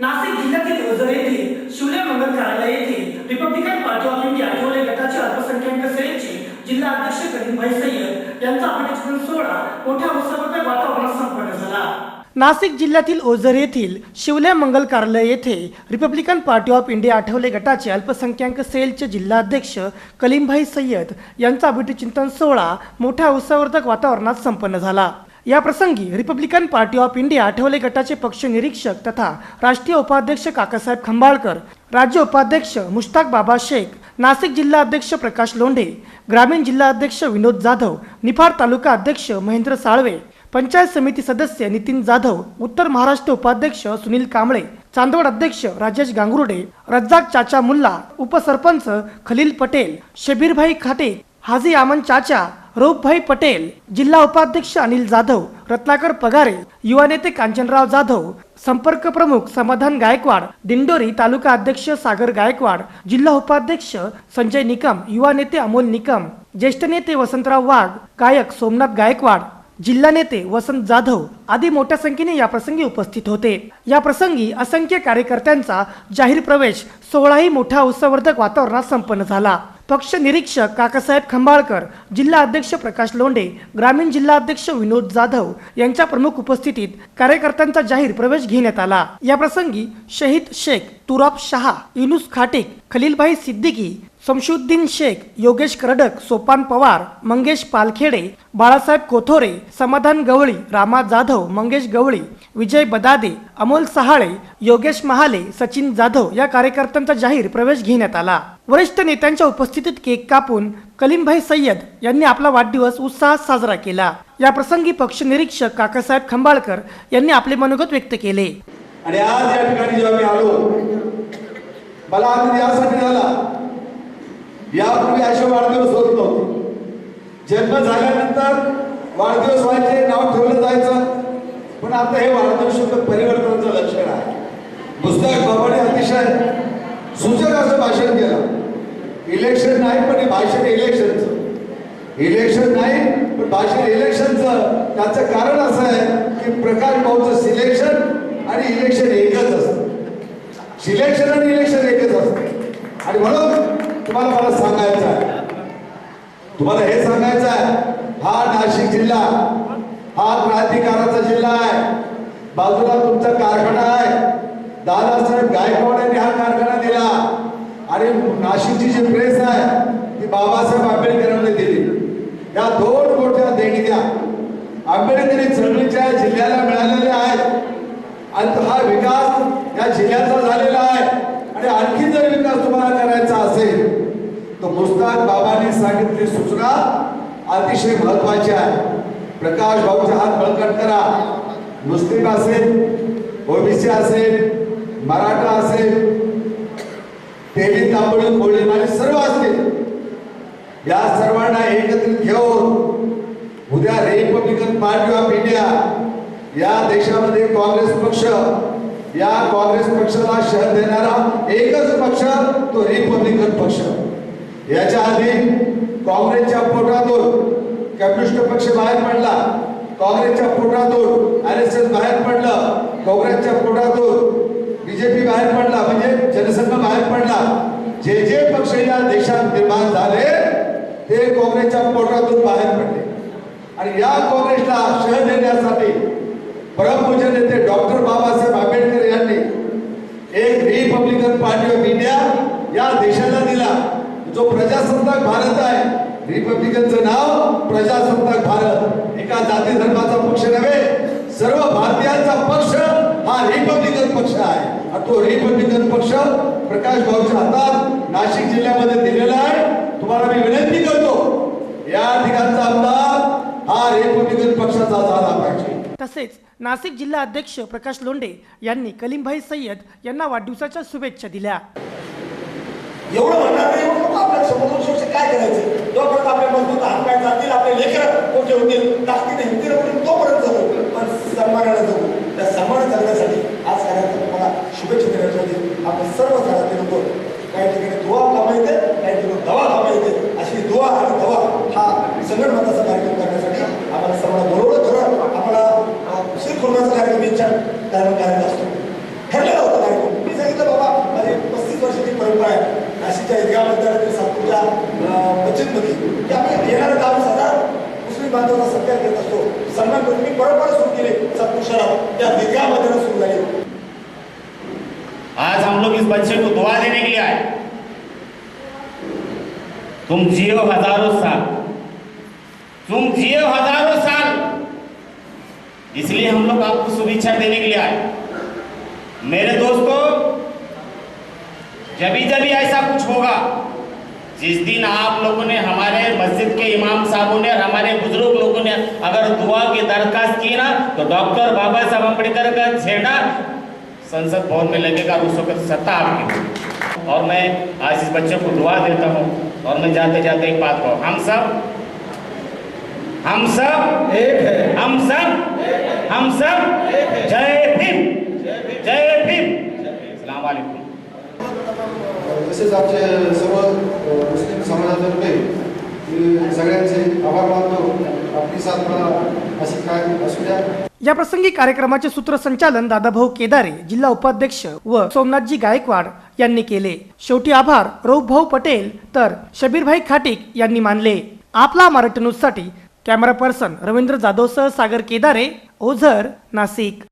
नाशिक जिल्ह्यातील ओझर येथील शिवले मंगल कार्यालय येथे रिपब्लिकन पार्टी ऑफ इंडिया ठेवले गटाचे अल्पसंख्याक सेलचे जिल्हा अध्यक्ष करीमभाई सय्यद यांचा अभिनंदन सोहळा मोठ्या उत्साहाच्या वातावरणात संपन्न झाला. नाशिक जिल्ह्यातील ओझर येथील शिवले मंगल कार्यालय येथे Republican Party of India Athawale गटाचे अल्पसंख्याक सेलचे जिल्हाध्यक्ष कलीमभाई सय्यद यांचा अभिटचिंतन सोहळा मोठ्या उत्साहवर्धक वातावरणात संपन्न झाला. या प्रसंगी Republican Party of India Athawale गटाचे पक्ष निरीक्षक तथा राष्ट्रीय उपाध्यक्ष काकासाहेब खंबाळकर राज्य उपाध्यक्ष मुश्ताक बाबा शेख नाशिक जिल्हा अध्यक्ष प्रकाश लोंढे ग्रामीण जिल्हा अध्यक्ष विनोद जाधव निफाड तालुका अध्यक्ष महेंद्र साळवे पंचायत समिती सदस्य नितीन जाधव उत्तर महाराष्ट्र उपाध्यक्ष सुनील कांबळे चांदवड अध्यक्ष राजेश गांगुर्डे रज्जाक चाचा मुल्ला उपसरपंच खलील पटेल शबीरभाई खाटे हाजी आमन चाचा रूपभाई पटेल जिल्हा उपाध्यक्ष अनिल जाधव रत्नाकर पगारे युवा नेते कांचनराव जाधव संपर्क प्रमुख समाधान गायकवाड दिंडोरी तालुका अध्यक्ष सागर गायकवाड जिल्हा उपाध्यक्ष संजय निकम युवा नेते अमोल निकम ज्येष्ठ नेते वसंतराव वाघ गायक सोमनाथ गायकवाड जिल्हा नेते वसंत जाधव आदी मोठ्या संख्येने या प्रसंगी उपस्थित होते. या प्रसंगी असंख्य कार्यकर्त्यांचा जाहीर प्रवेश सोहळाही मोठ्या उत्सवर्धक वातावरणात संपन्न झाला. पक्ष निरीक्षक काकासाहेब खंबाळकर जिल्हा अध्यक्ष प्रकाश लोंढे ग्रामीण जिल्हा अध्यक्ष विनोद जाधव यांच्या प्रमुख उपस्थितीत कार्यकर्त्यांचा जाहीर प्रवेश घेण्यात आला. या प्रसंगी शहीद शेख तुराब शहा युनुस खाटिक खलीलभाई सिद्दीकी शमशुद्दीन शेख योगेश करडक सोपान पवार मंगेश पालखेडे बाळासाहेब कोथोरे समाधान गवळी रामा जाधव मंगेश गवळी विजय बदादे अमोल सहाळे योगेश महाले सचिन जाधव या कार्यकर्त्यांचा जाहीर प्रवेश घेण्यात आला. वरिष्ठ नेत्यांच्या उपस्थितीत केक कापून कलीमभाई सय्यद यांनी आपला वाढदिवस उत्साहात साजरा केला. या प्रसंगी पक्ष निरीक्षक काकासाहेब खंबाळकर यांनी आपले मनोगत व्यक्त केले. आणि आज या ठिकाणी जेव्हा मी आलो मला आनंद यासाठी झाला यापूर्वी असे वाढदिवस होत नव्हते. जन्म झाल्यानंतर वाढदिवस व्हायचे नाव ठेवलं जायचं. पण आता हे वाढदिवस शुद्ध परिवर्तनाचं लक्षण आहे. पुस्तक बाबाने अतिशय सूचक असं भाषण केलं. इलेक्शन नाही पण हे भाषण इलेक्शनचं इलेक्शन नाही पण भाषण इलेक्शनचं त्याचं कारण असं आहे की प्रकाश भाऊचं सिलेक्शन आणि इलेक्शन एकच असतं. सिलेक्शन आणि इलेक्शन एकच असतं. आणि म्हणून तुम्हाला मला सांगायचं आहे. तुम्हाला हे सांगायचं आहे हा नाशिक जिल्हा अधिकाराचा जिल्हा आहे. बाजूला तुमचा कारखाना आहे. दादासाहेब गायकवाड यांनी हा कारखाना दिला. आणि नाशिकची जी प्रेस आहे ती बाबासाहेब आंबेडकरांनी दिली. या दोन मोठ्या देणग्या आंबेडकरी चळवळीच्या जिल्ह्याला मिळालेल्या आहेत. आणि तो हा विकास या जिल्ह्याचा झालेला आहे. आणि आणखी जर विकास तुम्हाला करायचा असेल तर मुस्ताक बाबांनी सांगितली सूचना अतिशय महत्वाची आहे. प्रकाश भाऊचा हात बळकट करा. मुस्लिम असेल ओबीसी असेल मराठा असेल तेली तांबडी कोळी सर्व असतील. या सर्वांना एकत्रित घेऊन उद्या रिपब्लिकन पार्टी ऑफ इंडिया या देशामध्ये काँग्रेस पक्ष या काँग्रेस पक्षाला शहर देणारा एकच पक्ष तो रिपब्लिकन पक्ष. याच्या आधी काँग्रेसच्या पोटातून कम्युनिस्ट पक्ष बाहेर पडला काँग्रेसच्या पोटातून आर एस एस बाहेर पडलं काँग्रेसच्या पोटातून बीजेपी बाहेर पडला म्हणजे जनसंघ बाहेर पडला. जे जे पक्ष या देशात निर्माण झाले ते काँग्रेसच्या पोटातून बाहेर पडले. आणि या काँग्रेसला शह देण्यासाठी परमपूज्य नेते डॉक्टर बाबासाहेब आंबेडकर यांनी एक रिपब्लिकन पार्टी ऑफ इंडिया या देशाला दिला. जो प्रजासत्ताक भारत रिपब्लिकनचं नाव प्रजासत्ताक भारत. एका जाती धर्माचा पक्ष नव्हे सर्व भारतीयांचा पक्ष हा रिपब्लिकन पक्ष आहे. आणि तो रिपब्लिकन पक्ष प्रकाश भाऊच्या हातात नाशिक जिल्ह्यामध्ये दिलेला आहे. तुम्हाला मी विनंती करतो या ठिकाणचा आमदार हा रिपब्लिकन पक्षाचा झाला पाहिजे. तसेच नाशिक जिल्हा अध्यक्ष प्रकाश लोंढे यांनी कलीमभाई सय्यद यांना वाढदिवसाच्या शुभेच्छा दिल्या. एवढं म्हणणार नाही काय करायचं? योग्य होतील ताकदीने युक्तीने म्हणून तोपर्यंत जाऊ. पण सन्मानाने जाऊ. त्या सन्मान जगण्यासाठी आज सगळ्यांना तुम्हाला शुभेच्छा देण्यासाठी आपण सर्व घरातले लोक काही ठिकाणी दुवा कामा येते काही ठिकाणी दवा कामा येते अशी दुवा आणि दवा हा संगणमताचा कार्यक्रम करण्यासाठी आम्हाला सर्वांना बरोबर खरं आपला उशीर कोरोनाचा कार्यक्रम इच्छा कारण करायचा असतो. ठरलेला होता कार्यक्रम. मी सांगितलं बाबा माझी पस्तीस वर्षाची परंपरा आहे. नाशिकच्या ईदगाव मतदार सातपूरच्या पश्चिममध्ये. की आम्ही येणारं काम साधा बांधवांचा सत्कार करत असतो. सन्मान करून परंपरा सुरू केली. सत्तर शहरात त्या दीर्घामध्ये सुरू झाली आज हम लोग इस बच्चे को दुआ देने के लिए आए। तुम जियो हज़ारों साल। तुम जियो हज़ारों साल। इसलिए हम लोग आपको शुभेच्छा देने के लिए आए। मेरे दोस्तों जब जब ऐसा कुछ होगा जिस दिन आप लोगों ने हमारे मस्जिद के इमाम साहबों ने और हमारे बुज़ुर्ग लोगों ने अगर दुआ की दरखास्त की ना तो डॉक्टर बाबा साहब अंबेडकर का झंडा संसद भवन में लगेगा और उस वक्त सत्ता आपकी और मैं आज इस बच्चे को दुआ देता हूँ और मैं जाते जाते एक बात कहूँ। हम सब हम सब एक है। हम सब हम सब जय भीम जय भीम सलाम वालेकुम। तसेच आमचे सर्व मुस्लिम समाजातर्फे सगळ्यांचे आभार मानतो. आपली साथ अशी काय असू द्या. या प्रसंगी कार्यक्रमाचे सूत्रसंचालन दादाभाऊ केदारे जिल्हा उपाध्यक्ष व सोमनाथजी गायकवाड यांनी केले. शेवटी आभार भाऊ पटेल तर शबीरभाई खाटिक यांनी मानले. आपला मराठी न्यूजसाठी कॅमेरा पर्सन रवींद्र जाधवसह सागर केदारे ओझर नाशिक.